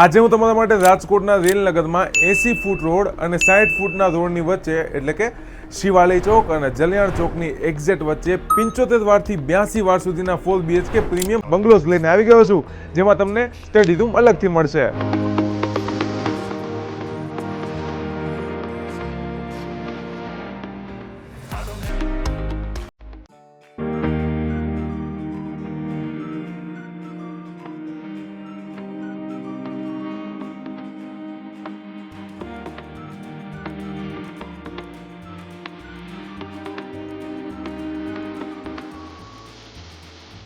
આજે હું તમારા માટે રાજકોટના રેલ નગરમાં એસી ફૂટ રોડ અને સાઠ ફૂટના રોડની વચ્ચે, એટલે કે શિવાલય ચોક અને જલિયાણ ચોકની એક્ઝેક્ટ વચ્ચે પંચોતેર વારથી બ્યાસી વાર સુધીના ફોર બીએચકે પ્રીમિયમ બંગલોઝ લઈને આવી ગયો છું, જેમાં તમને સ્ટડી રૂમ અલગથી મળશે.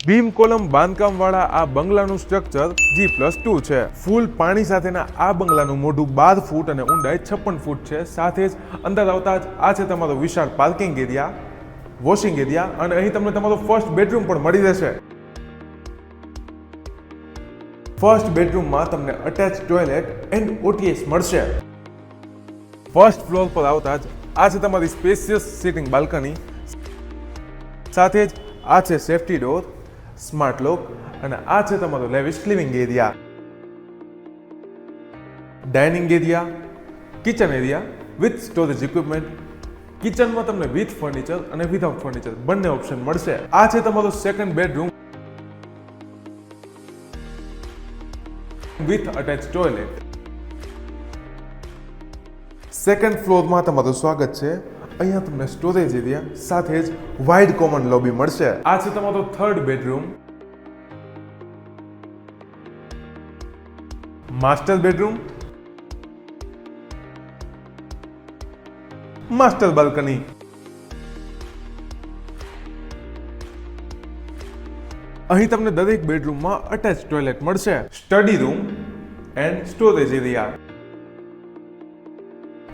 બીમ કોલમ બાંધકામ વાળા આ બંગલાનું સ્ટ્રક્ચર જી પ્લસ ટુ છે. ફૂલ પાણી સાથેના આ બંગલાનું મોઢું બાર ફૂટ અને ઊંડાઈ છપ્પન ફૂટ છે. સાથે જ અંદર આવતા જ આ છે તમારો વિશાળ પાર્કિંગ એરિયા વોશિંગ એરિયા અને અહીં તમને તમારો ફર્સ્ટ બેડરૂમ પણ મળી રહેશે. ફર્સ્ટ બેડરૂમમાં તમને અટેચ ટોયલેટ એન્ડ ઓટીએસ મળશે. ફર્સ્ટ ફ્લોર પર આવતા જ આ છે તમારી સ્પેશિયસ સિટિંગ બાલ્કની સાથે જ આ છે સેફ્ટી ડોર સ્માર્ટ લોક અને આ છે તમારો lavish living area. Dining area, kitchen area with storage equipment. કિચનમાં તમને વિથ ફર્નિચર અને વિથઆઉટ ફર્નિચર બંને ઓપ્શન મળશે. આ છે તમારો second bedroom with attach toilet second ફ્લોરમાં તમારું સ્વાગત છે. અહીંયા તમને સ્ટોરેજ એરિયા સાથે જ વાઇડ કોમન લોબી મળશે. આ છે તમારો third bedroom master bedroom master balcony અહીં તમને દરેક બેડરૂમમાં અટેચ ટોયલેટ મળશે. Study room and storage area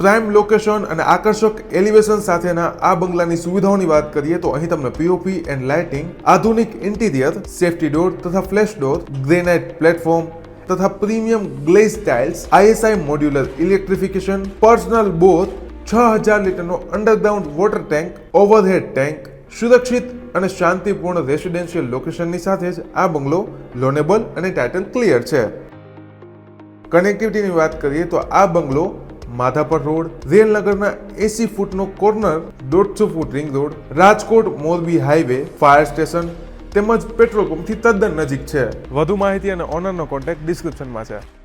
prime location અને આકર્ષક એલિવેશન સાથેના આ બંગલાની સુવિધાઓની વાત કરીએ તો અહીં તમને પીઓપી એન્ડ લાઇટિંગ આધુનિક ઇન્ટિરિયર સેફ્ટી ડોર તથા ફ્લેશ ડોર ગ્રેનાઇટ પ્લેટફોર્મ તથા premium glaze tiles ISI modular electrification personal both છ હજાર લીટરનો underground water tank overhead tank સુરક્ષિત અને શાંતિપૂર્ણ રેસિડેન્શિયલ લોકેશનની સાથે જ આ બંગલો લોનેબલ અને ટાઇટલ ક્લિયર છે. કનેક્ટિવિટીની વાત કરીએ તો આ બંગલો માધાપર રોડ, રેલનગરના એસી ફૂટનો કોર્નર, દોઢસો ફૂટ ring road, Rajkot Morbi highway, fire station તેમજ પેટ્રોલ પંપથી તદ્દન નજીક છે. વધુ માહિતી અને ઓનરનો કોન્ટેક્ટ ડિસ્ક્રિપ્શનમાં છે.